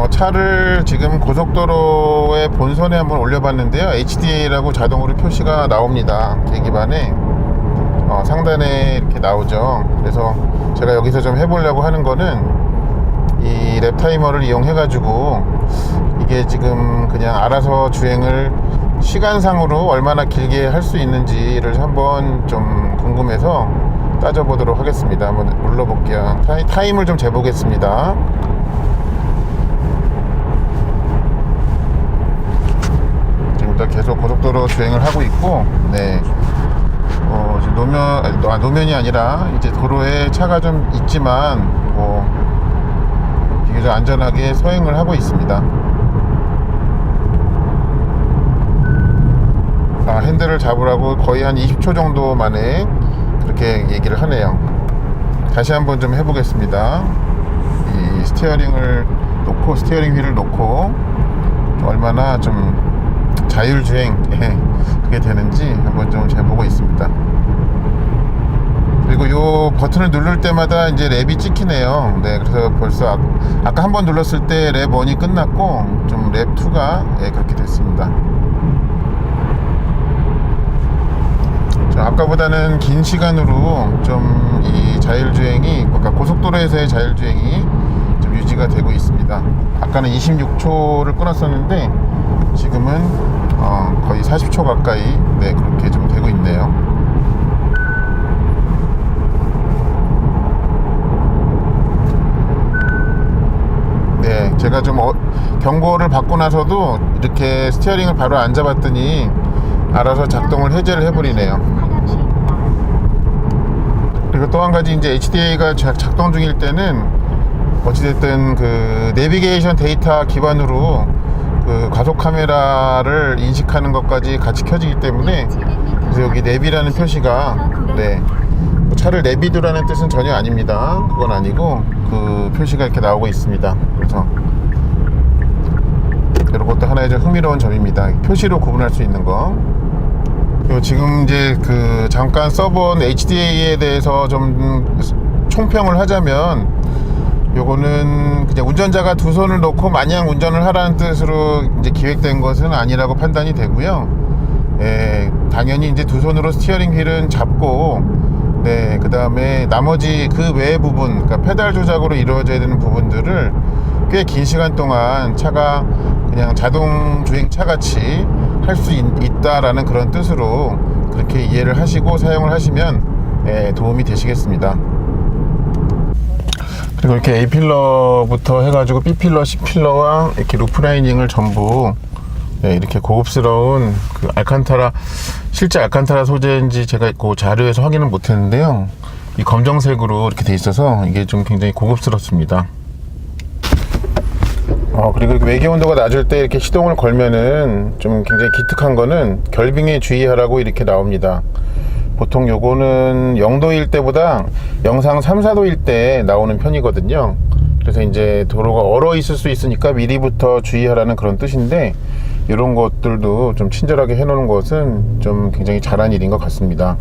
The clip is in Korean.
어, 차를 지금 고속도로의 본선에 한번 올려봤는데요. HDA라고 자동으로 표시가 나옵니다. 계기판에 어, 상단에 이렇게 나오죠. 그래서 제가 여기서 좀 해보려고 하는 거는 이 랩타이머를 이용해 가지고 이게 지금 그냥 알아서 주행을 시간상으로 얼마나 길게 할 수 있는지를 한번 좀 궁금해서 따져보도록 하겠습니다. 한번 눌러볼게요. 타임을 좀 재보겠습니다. 계속 고속도로 주행을 하고 있고, 네. 어, 지금 노면, 아, 노면이 아니라 이제 도로에 차가 좀 있지만, 뭐, 비교적 안전하게 서행을 하고 있습니다. 아, 핸들을 잡으라고 거의 한 20초 정도 만에 그렇게 얘기를 하네요. 다시 한번 좀 해보겠습니다. 이 스티어링을 놓고, 스티어링 휠을 놓고, 얼마나 좀 자율주행, 예, 그게 되는지 한번 좀 재보고 있습니다. 그리고 요 버튼을 누를 때마다 이제 랩이 찍히네요. 네, 그래서 벌써 아, 까 한 번 눌렀을 때 랩 1이 끝났고, 좀 랩 2가 예, 그렇게 됐습니다. 좀 아까보다는 긴 시간으로 좀 이 자율주행이 그러니까 고속도로에서의 자율주행이 좀 유지가 되고 있습니다. 아까는 26초를 끊었었는데 지금은 어, 거의 40초 가까이 네 그렇게 좀 되고 있네요. 네, 제가 좀 어- 경고를 받고 나서도 이렇게 스티어링을 바로 안 잡았더니 알아서 작동을 해제를 해버리네요. 그리고 또 한 가지 이제 HDA가 작동 중일 때는 어찌됐든 그 내비게이션 데이터 기반으로 그 과속 카메라를 인식하는 것까지 같이 켜지기 때문에 그래서 여기 내비라는 표시가 네. 뭐 차를 내비두라는 뜻은 전혀 아닙니다. 그건 아니고 그 표시가 이렇게 나오고 있습니다. 그래서 이런 것도 하나의 좀 흥미로운 점입니다. 표시로 구분할 수 있는 거. 지금 이제 그 잠깐 써본 HDA에 대해서 좀 총평을 하자면 요거는 그냥 운전자가 두 손을 놓고 마냥 운전을 하라는 뜻으로 이제 기획된 것은 아니라고 판단이 되고요. 예, 당연히 이제 두 손으로 스티어링 휠은 잡고 네, 그 다음에 나머지 그 외의 부분, 그러니까 페달 조작으로 이루어져야 되는 부분들을 꽤 긴 시간 동안 차가 그냥 자동 주행차 같이 할 수 있다라는 그런 뜻으로 그렇게 이해를 하시고 사용을 하시면 예, 도움이 되시겠습니다. 그리고 이렇게 A 필러부터 해가지고 B 필러, C 필러와 이렇게 루프 라이닝을 전부 예, 이렇게 고급스러운 그 알칸타라 실제 알칸타라 소재인지 제가 그 자료에서 확인은 못했는데요. 이 검정색으로 이렇게 돼 있어서 이게 좀 굉장히 고급스럽습니다. 어, 그리고 외기 온도가 낮을 때 이렇게 시동을 걸면은 좀 굉장히 기특한 거는 결빙에 주의하라고 이렇게 나옵니다. 보통 요거는 0도일 때보다 영상 3, 4도일 때 나오는 편이거든요. 그래서 이제 도로가 얼어 있을 수 있으니까 미리부터 주의하라는 그런 뜻인데 이런 것들도 좀 친절하게 해놓는 것은 좀 굉장히 잘한 일인 것 같습니다.